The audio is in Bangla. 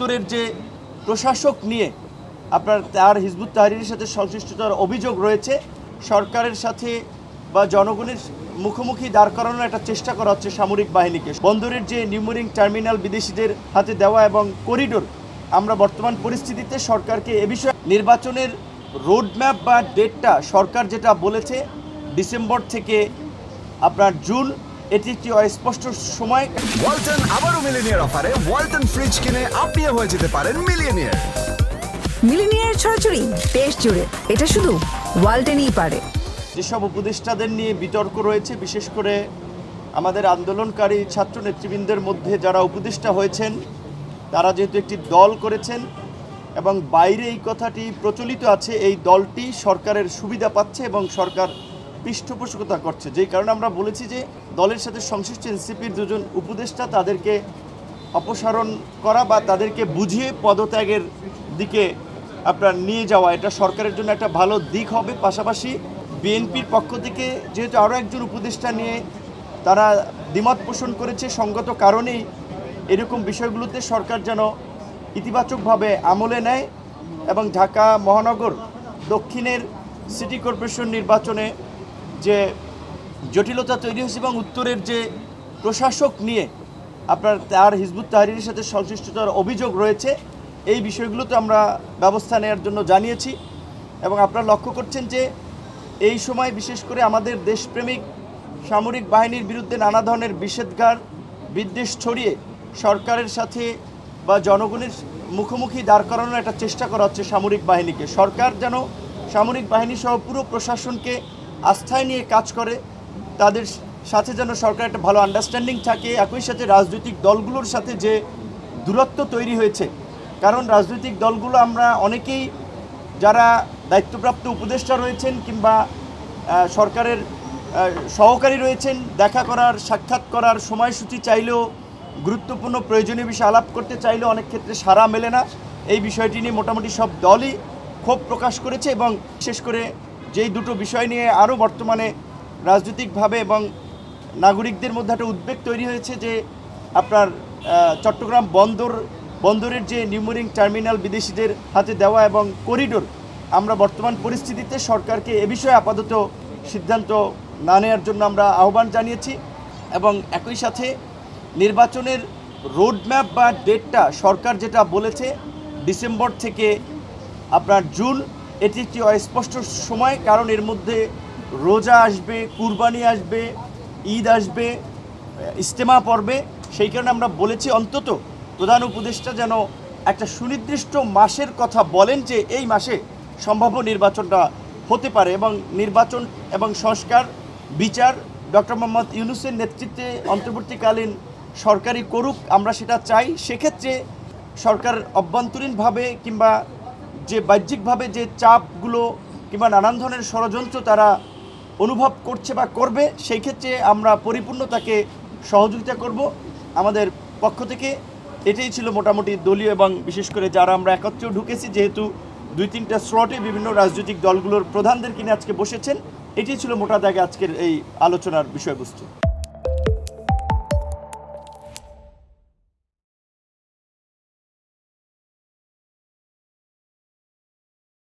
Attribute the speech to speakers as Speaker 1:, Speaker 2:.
Speaker 1: উত্তরের যে প্রশাসক নিয়ে আপনার তার হিজবুত তাহরিরের সাথে সংশ্লিষ্টতার অভিযোগ রয়েছে, সরকারের সাথে বা জনগণের মুখোমুখি দাঁড় করানোর একটা চেষ্টা করা হচ্ছে সামরিক বাহিনীকে। বন্দরের যে নিউমোরিং টার্মিনাল বিদেশিদের হাতে দেওয়া এবং করিডোর, আমরা বর্তমান পরিস্থিতিতে সরকারকে এ বিষয়ে নির্বাচনের রোডম্যাপ বা ডেটটা সরকার যেটা বলেছে, ডিসেম্বর থেকে আপনার জুন এটি একটি অস্পষ্ট সময়।
Speaker 2: ওয়ালটন আবারও মিলিনিয়ার অফারে ওয়ালটন ফ্রিজ কিনে আপনিও হয়ে যেতে পারেন মিলিয়নিয়ার
Speaker 3: মিলিনিয়ার ছড়াছড়ি দেশ জুড়ে। এটা শুধু ওয়ালটেনই পারে।
Speaker 1: যেসব উপদেষ্টাদের নিয়ে বিতর্ক রয়েছে বিশেষ করে আমাদের আন্দোলনকারী ছাত্র নেতৃবৃন্দের মধ্যে যারা উপদেষ্টা হয়েছেন তারা যেহেতু একটি দল করেছেন এবং বাইরে এই কথাটি প্রচলিত আছে এই দলটি সরকারের সুবিধা পাচ্ছে এবং সরকার পৃষ্ঠপোষকতা করছে। যেই কারণে আমরা বলেছি যে দলের সাথে সংশ্লিষ্ট এনসিপির দুজন উপদেষ্টা তাদেরকে অপসারণ করা বা তাদেরকে বুঝিয়ে পদত্যাগের দিকে আপনার নিয়ে যাওয়া, এটা সরকারের জন্য একটা ভালো দিক হবে। পাশাপাশি বিএনপির পক্ষ থেকে যেহেতু আরও একজন উপদেষ্টা নিয়ে তারা দ্বিমত পোষণ করেছে, সঙ্গত কারণেই এরকম বিষয়গুলোতে সরকার যেন ইতিবাচকভাবে আমলে নেয় এবং ঢাকা মহানগর দক্ষিণের সিটি কর্পোরেশন নির্বাচনে যে জটিলতা তৈরি হয়েছে এবং উত্তরের যে প্রশাসক নিয়ে আপনার তার হিজবুত তাহরিরের সাথে সংশ্লিষ্টতার অভিযোগ রয়েছে, এই বিষয়গুলোতে আমরা ব্যবস্থা নেওয়ার জন্য জানিয়েছি এবং আপনারা লক্ষ্য করছেন যে এই সময় বিশেষ করে আমাদের দেশপ্রেমিক সামরিক বাহিনীর বিরুদ্ধে নানা ধরনের বিষেধগার বিদ্বেষ ছড়িয়ে সরকারের সাথে বা জনগণের মুখোমুখি দাঁড় করানোর একটা চেষ্টা করা হচ্ছে সামরিক বাহিনীকে। সরকার যেন সামরিক বাহিনী সহ পুরো প্রশাসনকে আস্থায় নিয়ে কাজ করে, তাদের সাথে যেন সরকার একটা ভালো আন্ডারস্ট্যান্ডিং থাকে, একই সাথে রাজনৈতিক দলগুলোর সাথে যে দূরত্ব তৈরি হয়েছে। কারণ রাজনৈতিক দলগুলো আমরা অনেকেই যারা দায়িত্বপ্রাপ্ত উপদেষ্টা রয়েছেন কিংবা সরকারের সহকারী রয়েছেন, দেখা করার, সাক্ষাৎ করার সময়সূচি চাইলেও গুরুত্বপূর্ণ প্রয়োজনীয় বিষয় আলাপ করতে চাইলেও অনেক ক্ষেত্রে সাড়া মেলে না। এই বিষয়টি নিয়ে মোটামুটি সব দলই ক্ষোভ প্রকাশ করেছে এবং বিশেষ করে যেই দুটো বিষয় নিয়ে আরও বর্তমানে রাজনৈতিকভাবে এবং নাগরিকদের মধ্যে একটা উদ্বেগ তৈরি হয়েছে যে আপনার চট্টগ্রাম বন্দর, বন্দরের যে নিউমোরিং টার্মিনাল বিদেশিদের হাতে দেওয়া এবং করিডোর, আমরা বর্তমান পরিস্থিতিতে সরকারকে এ বিষয়ে আপাতত সিদ্ধান্ত না নেওয়ার জন্য আমরা আহ্বান জানিয়েছি এবং একই সাথে নির্বাচনের রোডম্যাপ বা ডেটটা সরকার যেটা বলেছে, ডিসেম্বর থেকে আপনার জুন এটি একটি অস্পষ্ট সময়, কারণ এর মধ্যে রোজা আসবে, কুরবানি আসবে, ঈদ আসবে ইস্তেমা পর্বে। সেই কারণে আমরা বলেছি অন্তত প্রধান উপদেষ্টা যেন একটা সুনির্দিষ্ট মাসের কথা বলেন যে এই মাসে সম্ভাব্য নির্বাচনটা হতে পারে এবং নির্বাচন এবং সংস্কার, বিচার, ডক্টর মোহাম্মদ ইউনুসের নেতৃত্বে অন্তর্বর্তীকালীন সরকারি করুক, আমরা সেটা চাই। সেক্ষেত্রে সরকার অভ্যন্তরীণভাবে কিংবা যে বাহ্যিকভাবে যে চাপগুলো কিংবা নানান ধরনের ষড়যন্ত্র তারা অনুভব করছে বা করবে, সেই ক্ষেত্রে আমরা পরিপূর্ণ তাকে সহযোগিতা করব। আমাদের পক্ষ থেকে এটাই ছিল মোটামুটি দলীয় এবং বিশেষ করে যারা আমরা একত্রেও ঢুকেছি, যেহেতু দুই তিনটা স্লটে বিভিন্ন রাজনৈতিক দলগুলোর প্রধানদের কিনে আজকে বসেছেন, এটাই ছিল মোটা দাগে আজকের এই আলোচনার বিষয়বস্তু।